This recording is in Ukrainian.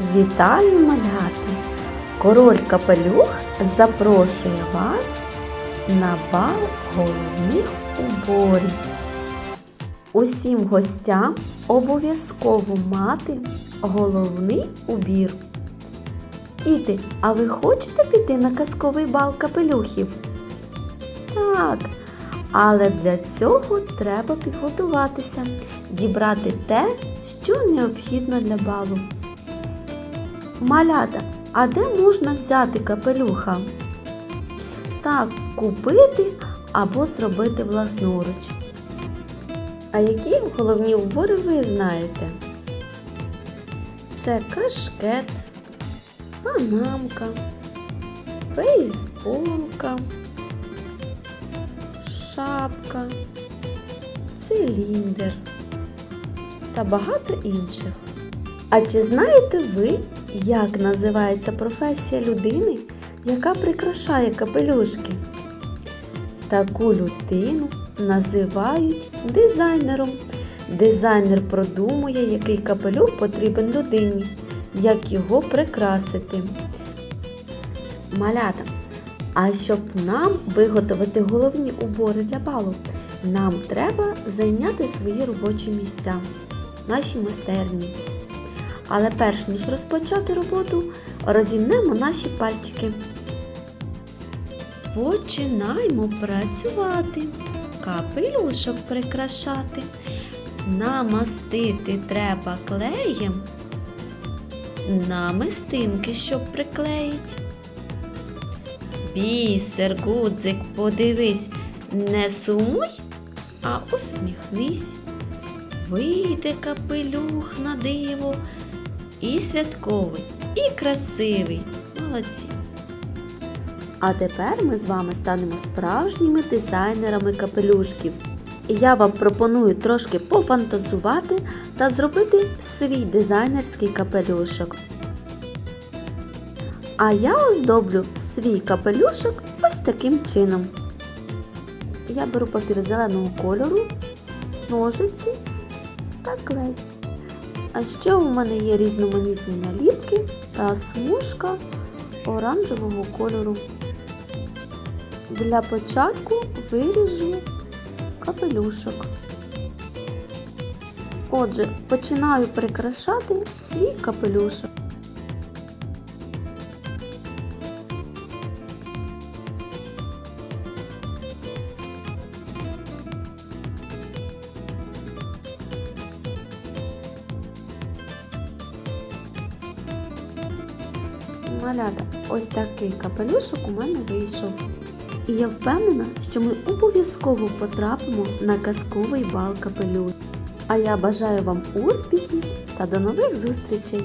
Вітаю малята! Король Капелюх запрошує вас на бал головних уборів. Усім гостям обов'язково мати головний убір. Діти, а ви хочете піти на казковий бал капелюхів? Так, але для цього треба підготуватися, дібрати те, що необхідно для балу. Малята, а де можна взяти капелюха? Так, купити або зробити власноруч. А які головні убори ви знаєте? Це кашкет, панамка, бейсболка, шапка, циліндр та багато інших. А чи знаєте ви, як називається професія людини, яка прикрашає капелюшки? Таку людину називають дизайнером. Дизайнер продумує, який капелюх потрібен людині, як його прикрасити. Малята. А щоб нам виготовити головні убори для балу, нам треба зайняти свої робочі місця, наші майстерні. Але перш ніж розпочати роботу, розімнемо наші пальчики. Починаємо працювати, капелюшок прикрашати. Намастити треба клеєм намистинки, щоб приклеїть. Бісер, гудзик, подивись, не сумуй, а усміхнись. Вийде капелюх на диво, і святковий, і красивий. Молодці. А тепер ми з вами станемо справжніми дизайнерами капелюшків. І я вам пропоную трошки пофантазувати та зробити свій дизайнерський капелюшок. А я оздоблю свій капелюшок ось таким чином. Я беру папір зеленого кольору, ножиці та клей. А ще у мене є різноманітні наліпки та смужка оранжевого кольору. Для початку виріжу капелюшок. Отже, починаю прикрашати свій капелюшок. Малята, ось такий капелюшок у мене вийшов. І я впевнена, що ми обов'язково потрапимо на казковий бал капелюх. А я бажаю вам успіхів та до нових зустрічей!